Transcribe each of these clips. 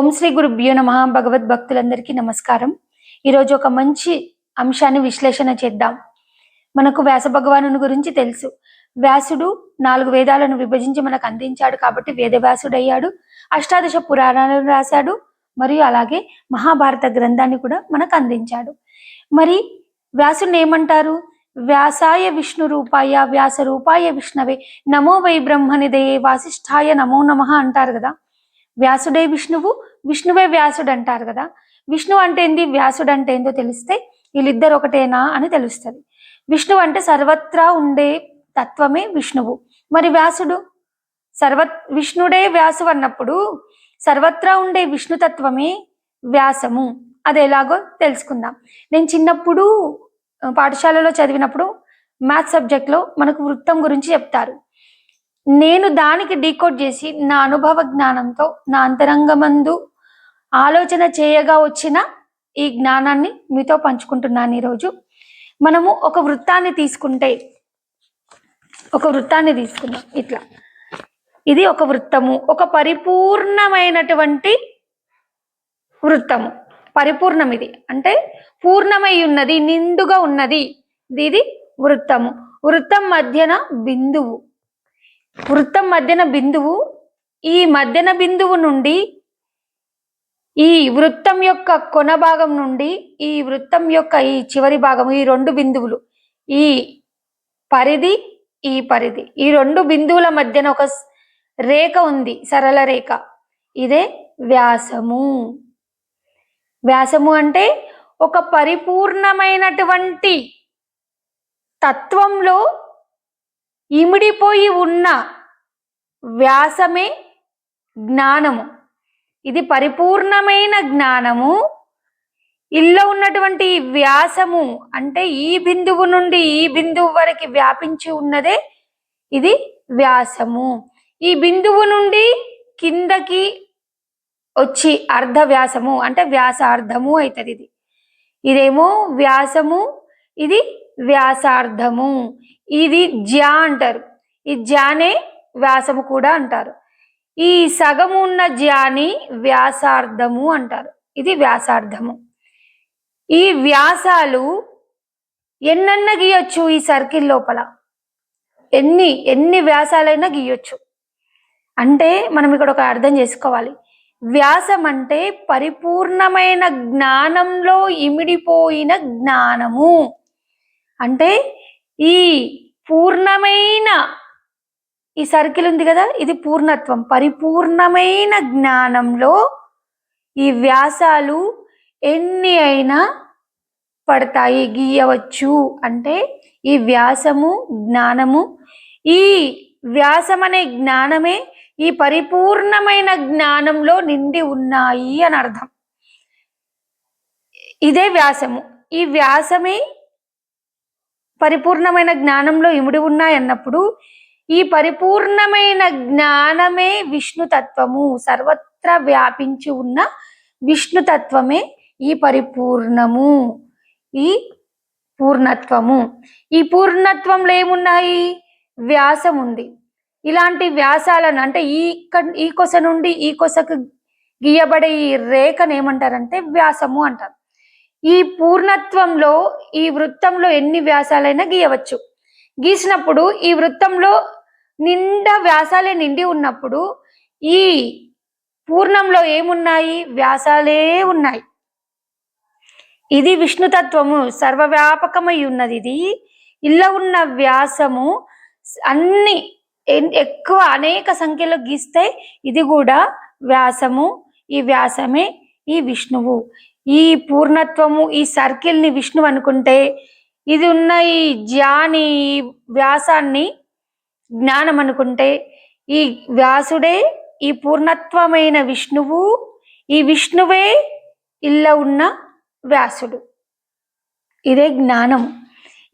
ఓం శ్రీ గురుభ్యో నమ. భగవద్ భక్తులందరికీ నమస్కారం. ఈరోజు ఒక మంచి అంశాన్ని విశ్లేషణ చేద్దాం. మనకు వ్యాస భగవానుని గురించి తెలుసు. వ్యాసుడు నాలుగు వేదాలను విభజించి మనకు అందించాడు కాబట్టి వేదవ్యాసుడు అయ్యాడు అష్టాదశ పురాణాలను రాశాడు. మరియు అలాగే మహాభారత గ్రంథాన్ని కూడా మనకు అందించాడు. మరి వ్యాసుని ఏమంటారు? వ్యాసాయ విష్ణు రూపాయ వ్యాస రూపాయ విష్ణవే నమో వై బ్రహ్మనిదయే వాసిష్ఠాయ నమో నమః అంటారు కదా. వ్యాసుడే విష్ణువు విష్ణువే వ్యాసుడు అంటారు కదా. విష్ణువు అంటే ఏంది? వ్యాసుడు అంటే ఏందో తెలిస్తే వీళ్ళిద్దరు ఒకటేనా అని తెలుస్తుంది. విష్ణువు అంటే సర్వత్రా ఉండే తత్వమే విష్ణువు. మరి వ్యాసుడు? సర్వ విష్ణుడే వ్యాసు అన్నప్పుడు సర్వత్రా ఉండే విష్ణుతత్వమే వ్యాసము. అది ఎలాగో తెలుసుకుందాం. నేను చిన్నప్పుడు పాఠశాలలో చదివినప్పుడు మ్యాథ్స్ సబ్జెక్ట్లో మనకు వృత్తం గురించి చెప్తారు. నేను దానికి డీకోడ్ చేసి నా అనుభవ జ్ఞానంతో నా అంతరంగమందు ఆలోచన చేయగా వచ్చిన ఈ జ్ఞానాన్ని మీతో పంచుకుంటున్నాను ఈరోజు. మనము ఒక వృత్తాన్ని తీసుకుంటే ఒక వృత్తాన్ని తీసుకుందాం. ఇట్లా. ఇది ఒక వృత్తము. ఒక పరిపూర్ణమైనటువంటి వృత్తము. పరిపూర్ణం ఇది. అంటే పూర్ణమై ఉన్నది నిండుగా ఉన్నది. ఇది వృత్తము. వృత్తం మధ్యన బిందువు. వృత్తం మధ్యన బిందువు ఈ మధ్యన బిందువు నుండి ఈ వృత్తం యొక్క కొన భాగం నుండి ఈ వృత్తం యొక్క ఈ చివరి భాగం ఈ రెండు బిందువులు ఈ పరిధి ఈ పరిధి. ఈ రెండు బిందువుల మధ్యన ఒక రేఖ ఉంది సరళ రేఖ. ఇదే వ్యాసము. వ్యాసము అంటే ఒక పరిపూర్ణమైనటువంటి తత్వంలో ఇమిడిపోయి ఉన్న వ్యాసమే జ్ఞానము. ఇది పరిపూర్ణమైన జ్ఞానము. ఇల్లో ఉన్నటువంటి వ్యాసము అంటే ఈ బిందువు నుండి ఈ బిందువు వరకు వ్యాపించి ఉన్నదే ఇది వ్యాసము. ఈ బిందువు నుండి కిందకి వచ్చి అర్ధ వ్యాసము అంటే వ్యాసార్థము అవుతుంది ఇది. ఇదేమో వ్యాసము ఇది వ్యాసార్థము. ఇది జ్యా అంటారు. ఈ జ్యానే వ్యాసము కూడా అంటారు. ఈ సగము ఉన్న జ్యాని వ్యాసార్థము అంటారు. ఇది వ్యాసార్థము. ఈ వ్యాసాలు ఎన్నన్న గీయొచ్చు ఈ సర్కిల్ లోపల? ఎన్ని ఎన్ని వ్యాసాలైనా గీయొచ్చు. అంటే మనం ఇక్కడ ఒక అర్థం చేసుకోవాలి. వ్యాసం అంటే పరిపూర్ణమైన జ్ఞానంలో ఇమిడిపోయిన జ్ఞానము. అంటే ఈ పూర్ణమైన ఈ సర్కిల్ ఉంది కదా ఇది పూర్ణత్వం. పరిపూర్ణమైన జ్ఞానంలో ఈ వ్యాసాలు ఎన్ని అయినా పడతాయి. గీయవచ్చు అంటే ఈ వ్యాసము జ్ఞానము ఈ వ్యాసం అనే జ్ఞానమే ఈ పరిపూర్ణమైన జ్ఞానంలో నిండి ఉన్నాయి అని అర్థం. ఇదే వ్యాసము. ఈ వ్యాసమే పరిపూర్ణమైన జ్ఞానంలో ఇమిడి ఉన్నాయి అన్నప్పుడు ఈ పరిపూర్ణమైన జ్ఞానమే విష్ణుతత్వము. సర్వత్ర సర్వత్రా వ్యాపించి ఉన్న విష్ణుతత్వమే ఈ పరిపూర్ణము. ఈ పూర్ణత్వము. ఈ పూర్ణత్వంలో ఏమున్నాయి? వ్యాసం ఉంది ఇలాంటి వ్యాసాలను అంటే ఈ ఈ కొస నుండి ఈ కొసకు గీయబడే ఈ రేఖను ఏమంటారంటే వ్యాసము అంటారు. ఈ పూర్ణత్వంలో ఈ వృత్తంలో ఎన్ని వ్యాసాలైనా గీయవచ్చు. గీసినప్పుడు ఈ వృత్తంలో నిండా వ్యాసాలే నిండి ఉన్నప్పుడు ఈ పూర్ణంలో ఏమున్నాయి? వ్యాసాలే ఉన్నాయి. ఇది విష్ణుతత్వము. సర్వవ్యాపకమై ఉన్నది ఇది ఇలా ఉన్న వ్యాసము అన్ని ఎన్- ఎక్కువ అనేక సంఖ్యలో గీస్తే ఇది కూడా వ్యాసము. ఈ వ్యాసమే ఈ విష్ణువు. ఈ పూర్ణత్వము ఈ సర్కిల్ని విష్ణు విష్ణువు అనుకుంటే ఇది ఉన్న ఈ జ్యాని వ్యాసాన్ని జ్ఞానం అనుకుంటే ఈ వ్యాసుడే ఈ పూర్ణత్వమైన విష్ణువు ఈ విష్ణువే ఇల్ల ఉన్న వ్యాసుడు. ఇదే జ్ఞానం.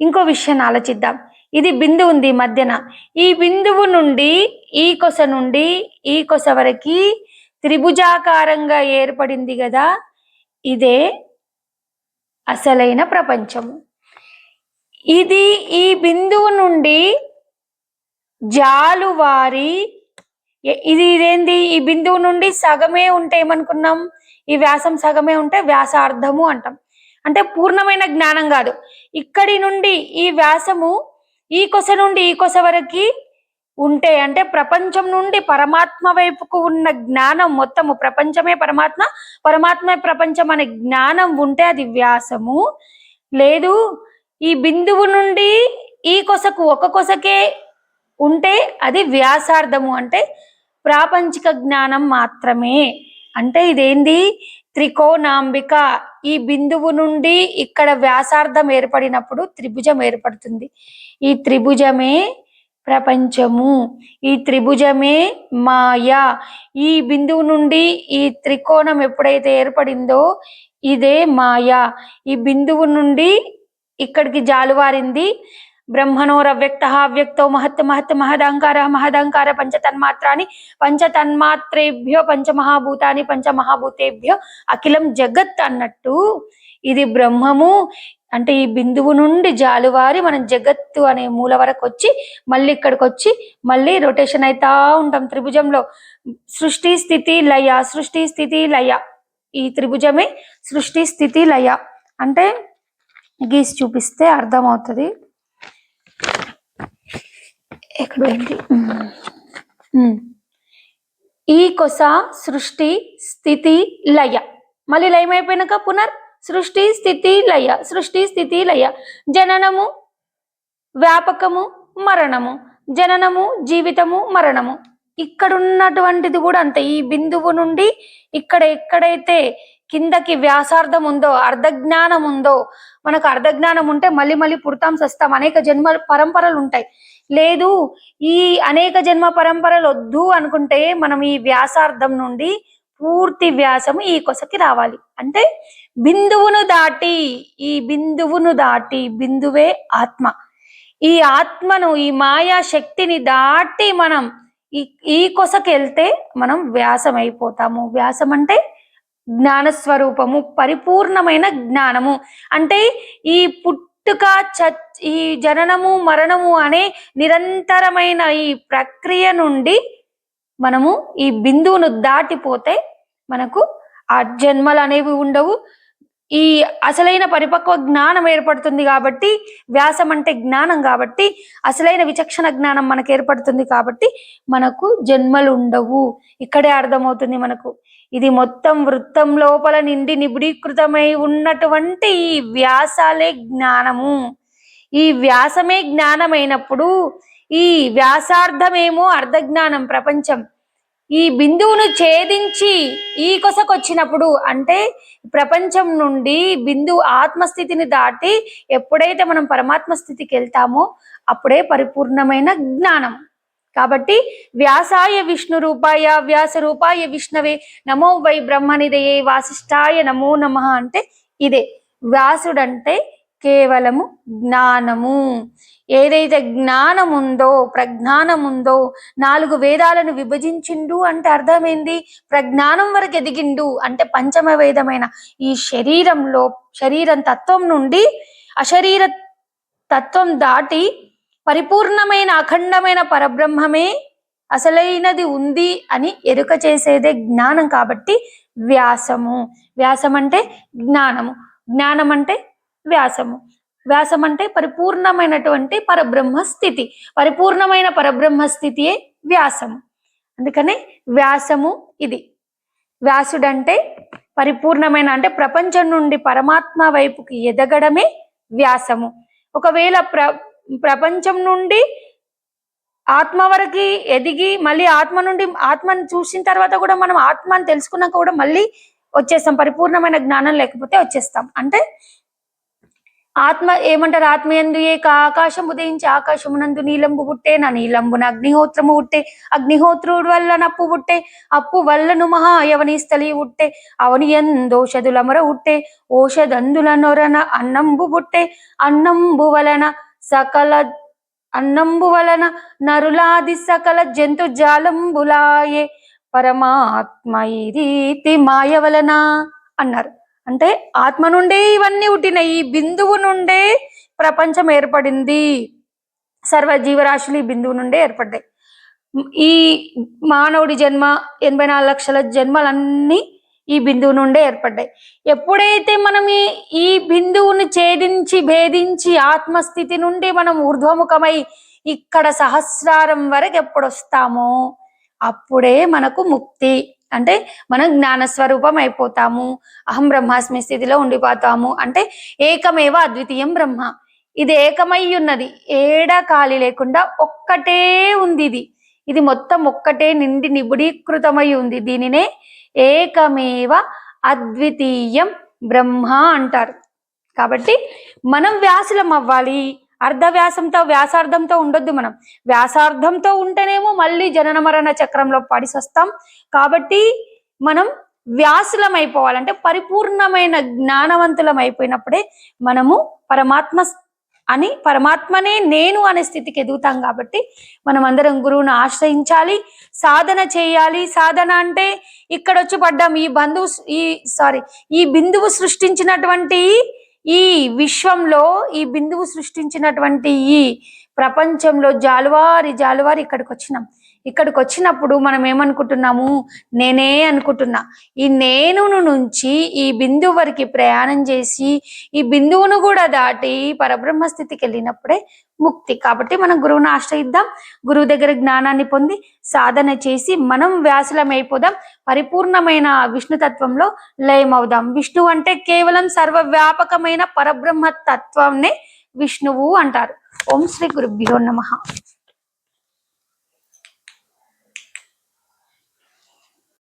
ఇంకో విషయాన్ని ఆలోచిద్దాం. ఇది బిందు ఉంది మధ్యన. ఈ బిందువు నుండి ఈ కొస నుండి ఈ కొస వరకు త్రిభుజాకారంగా ఏర్పడింది కదా ఇదే అసలైన ప్రపంచము ఇది ఈ బిందువు నుండి జాలువారి ఇది ఇదేంది? ఈ బిందువు నుండి సగమే ఉంటే ఏమనుకున్నాం? ఈ వ్యాసం సగమే ఉంటే వ్యాసార్థము అంటాం. అంటే పూర్ణమైన జ్ఞానం కాదు. ఇక్కడి నుండి ఈ వ్యాసము ఈ కొస నుండి ఈ కొస వరకు ఉంటే అంటే ప్రపంచం నుండి పరమాత్మ వైపుకు ఉన్న జ్ఞానం మొత్తము ప్రపంచమే పరమాత్మ పరమాత్మే ప్రపంచం అనే జ్ఞానం ఉంటే అది వ్యాసము. లేదు ఈ బిందువు నుండి ఈ కొసకు ఒక కొసకే ఉంటే అది వ్యాసార్థము అంటే ప్రాపంచిక జ్ఞానం మాత్రమే. అంటే ఇదేంది? త్రికోణాంబిక. ఈ బిందువు నుండి ఇక్కడ వ్యాసార్థం ఏర్పడినప్పుడు త్రిభుజం ఏర్పడుతుంది. ఈ త్రిభుజమే ప్రపంచము. ఈ త్రిభుజమే మాయ. ఈ బిందువు నుండి ఈ త్రికోణం ఎప్పుడైతే ఏర్పడిందో ఇదే మాయ. ఈ బిందువు నుండి ఇక్కడికి జాలువారింది బ్రహ్మణోరవ్యక్త అవ్యక్తో మహత్ మహత్ మహదంకార మహదంకార పంచతన్మాత్రాన్ని పంచతన్మాత్రేభ్యో పంచమహాభూతాన్ని పంచమహాభూతేభ్యో అఖిలం జగత్ అన్నట్టు ఇది బ్రహ్మము. అంటే ఈ బిందువు నుండి జాలువారి మనం జగత్తు అనే మూల వరకు వచ్చి మళ్ళీ ఇక్కడికి వచ్చి మళ్ళీ రొటేషన్ అవుతా ఉంటాం త్రిభుజంలో. సృష్టి స్థితి లయ సృష్టి స్థితి లయ. ఈ త్రిభుజమే సృష్టి స్థితి లయ. అంటే గీసి చూపిస్తే అర్థమవుతుంది. ఎక్కడ ఏంటి ఈ కొస సృష్టి స్థితి లయ. మళ్ళీ లయమైపోయినాక పునర్ సృష్టి స్థితి లయ సృష్టి స్థితి లయ. జననము వ్యాపకము మరణము. జననము జీవితము మరణము. ఇక్కడ ఉన్నటువంటిది కూడా అంతే. ఈ బిందువు నుండి ఇక్కడ ఎక్కడైతే కిందకి వ్యాసార్థం ఉందో అర్ధజ్ఞానం ఉందో మనకు అర్ధజ్ఞానం ఉంటే మళ్ళీ మళ్ళీ పుడతాం సస్తాం అనేక జన్మ పరంపరలు ఉంటాయి. లేదు ఈ అనేక జన్మ పరంపరలు వద్దు అనుకుంటే మనం ఈ వ్యాసార్థం నుండి పూర్తి వ్యాసం ఈ కొసకి రావాలి. అంటే బిందువును దాటి ఈ బిందువును దాటి బిందువే ఆత్మ. ఈ ఆత్మను ఈ మాయా శక్తిని దాటి మనం ఈ ఈ కొసకి వెళ్తే మనం వ్యాసం అయిపోతాము వ్యాసం అంటే జ్ఞాన స్వరూపము పరిపూర్ణమైన జ్ఞానము. అంటే ఈ పుట్టుక చ ఈ జననము మరణము అనే నిరంతరమైన ఈ ప్రక్రియ నుండి మనము ఈ బిందువును దాటిపోతే మనకు ఆ జన్మలు అనేవి ఉండవు. ఈ అసలైన పరిపక్వ జ్ఞానం ఏర్పడుతుంది కాబట్టి వ్యాసం అంటే జ్ఞానం కాబట్టి అసలైన విచక్షణ జ్ఞానం మనకు ఏర్పడుతుంది కాబట్టి మనకు జన్మలు ఉండవు ఇక్కడే అర్థమవుతుంది మనకు. ఇది మొత్తం వృత్తం లోపల నిండి నిబిడీకృతమై ఉన్నటువంటి ఈ వ్యాసాలే జ్ఞానము. ఈ వ్యాసమే జ్ఞానమైనప్పుడు ఈ వ్యాసార్థమేమో అర్ధజ్ఞానం ప్రపంచం. ఈ బిందువును ఛేదించి ఈ కొసకొచ్చినప్పుడు అంటే ప్రపంచం నుండి బిందువు ఆత్మస్థితిని దాటి ఎప్పుడైతే మనం పరమాత్మ స్థితికి వెళ్తామో అప్పుడే పరిపూర్ణమైన జ్ఞానం. కాబట్టి వ్యాసాయ విష్ణు రూపాయ వ్యాస రూపాయ విష్ణవే నమో వై బ్రహ్మనిదయే వాసిష్ఠాయ నమో నమ అంటే ఇదే. వ్యాసుడంటే కేవలము జ్ఞానము. ఏదైతే జ్ఞానం ఉందో ప్రజ్ఞానం ఉందో నాలుగు వేదాలను విభజించిండు అంటే అర్థమైంది? ప్రజ్ఞానం వరకు ఎదిగిండు అంటే పంచమ వేదమైన ఈ శరీరంలో శరీరం తత్వం నుండి అశరీర తత్వం దాటి పరిపూర్ణమైన అఖండమైన పరబ్రహ్మమే అసలైనది ఉంది అని ఎరుక చేసేదే జ్ఞానం కాబట్టి వ్యాసము. వ్యాసం అంటే జ్ఞానము. జ్ఞానం అంటే వ్యాసము. వ్యాసం అంటే పరిపూర్ణమైనటువంటి పరబ్రహ్మ స్థితి. పరిపూర్ణమైన పరబ్రహ్మ స్థితియే వ్యాసము. అందుకనే వ్యాసము ఇది. వ్యాసుడంటే పరిపూర్ణమైన అంటే ప్రపంచం నుండి పరమాత్మ వైపుకి ఎదగడమే వ్యాసము. ఒకవేళ ప్ర ప్రపంచం నుండి ఆత్మ వరకు ఎదిగి మళ్ళీ ఆత్మ నుండి ఆత్మని చూసిన తర్వాత కూడా మనం ఆత్మని తెలుసుకున్నాక కూడా మళ్ళీ వచ్చేస్తాం. పరిపూర్ణమైన జ్ఞానం లేకపోతే వచ్చేస్తాం. అంటే ఆత్మ ఏమంటారు? ఆత్మయందు ఏక ఆకాశం ఉదయించి ఆకాశమునందు నీలంబు పుట్టే నా నీలంబున అగ్నిహోత్రము పుట్టే అగ్నిహోత్రుడు వల్ల నప్పు పుట్టే అప్పు వల్లను మహా యవని స్థలి పుట్టే అవని ఎందోషధులమర పుట్టే ఓషధందుల నొరన అన్నంబు పుట్టే అన్నంబు వలన సకల అన్నంబు వలన నరులాది సకల జంతు జాలంబులాయే పరమాత్మ ఈ రీతి మాయ వలన అన్నారు. అంటే ఆత్మ నుండే ఇవన్నీ పుట్టినాయి ఈ బిందువు నుండే ప్రపంచం ఏర్పడింది. సర్వ జీవరాశులు ఈ బిందువు నుండే ఏర్పడ్డాయి. ఈ మానవుడి జన్మ ఎనభై నాలుగు లక్షల జన్మలన్నీ ఈ బిందువు నుండే ఏర్పడ్డాయి. ఎప్పుడైతే మనం ఈ బిందువుని ఛేదించి భేదించి ఆత్మస్థితి నుండి మనం ఊర్ధ్వముఖమై ఇక్కడ సహస్రారం వరకు ఎప్పుడొస్తామో అప్పుడే మనకు ముక్తి. అంటే మనం జ్ఞాన స్వరూపం అయిపోతాము అహం బ్రహ్మాస్మి స్థితిలో ఉండిపోతాము. అంటే ఏకమేవ అద్వితీయం బ్రహ్మ. ఇది ఏకమై ఉన్నది. ఏడా ఖాళీ లేకుండా ఒక్కటే ఉంది ఇది. ఇది మొత్తం ఒక్కటే నిండి నిబుడీకృతమై ఉంది. దీనినే ఏకమేవ అద్వితీయం బ్రహ్మ అంటారు. కాబట్టి మనం వ్యాసులం అవ్వాలి. అర్ధ వ్యాసంతో వ్యాసార్థంతో ఉండొద్దు మనం. వ్యాసార్థంతో ఉంటేనేమో మళ్ళీ జనన మరణ చక్రంలో పడిసొస్తాం. కాబట్టి మనం వ్యాసులం అయిపోవాలంటే పరిపూర్ణమైన జ్ఞానవంతులం అయిపోయినప్పుడే మనము పరమాత్మ అని పరమాత్మనే నేను అనే స్థితికి ఎదుగుతాం కాబట్టి మనం అందరం గురువును ఆశ్రయించాలి. సాధన చేయాలి. సాధన అంటే ఇక్కడ వచ్చి పడ్డాం. ఈ బంధువు ఈ సారీ ఈ బిందువు సృష్టించినటువంటి ఈ విశ్వంలో ఈ బిందువు సృష్టించినటువంటి ఈ ప్రపంచంలో జాలువారి జాలువారి ఇక్కడికి వచ్చినాం. ఇక్కడికి వచ్చినప్పుడు మనం ఏమనుకుంటున్నాము? నేనే అనుకుంటున్నా. ఈ నేనును నుంచి ఈ బిందువు వరకు ప్రయాణం చేసి ఈ బిందువును కూడా దాటి పరబ్రహ్మ స్థితికి వెళ్ళినప్పుడే ముక్తి. కాబట్టి మనం గురువుని ఆశ్రయిద్దాం. గురువు దగ్గర జ్ఞానాన్ని పొంది సాధన చేసి మనం వ్యాసులం అయిపోదాం పరిపూర్ణమైన విష్ణుతత్వంలో లయమవుదాం. విష్ణువు అంటే కేవలం సర్వవ్యాపకమైన పరబ్రహ్మ తత్వంనే విష్ణువు అంటారు. ఓం శ్రీ గురుభ్యో నమ.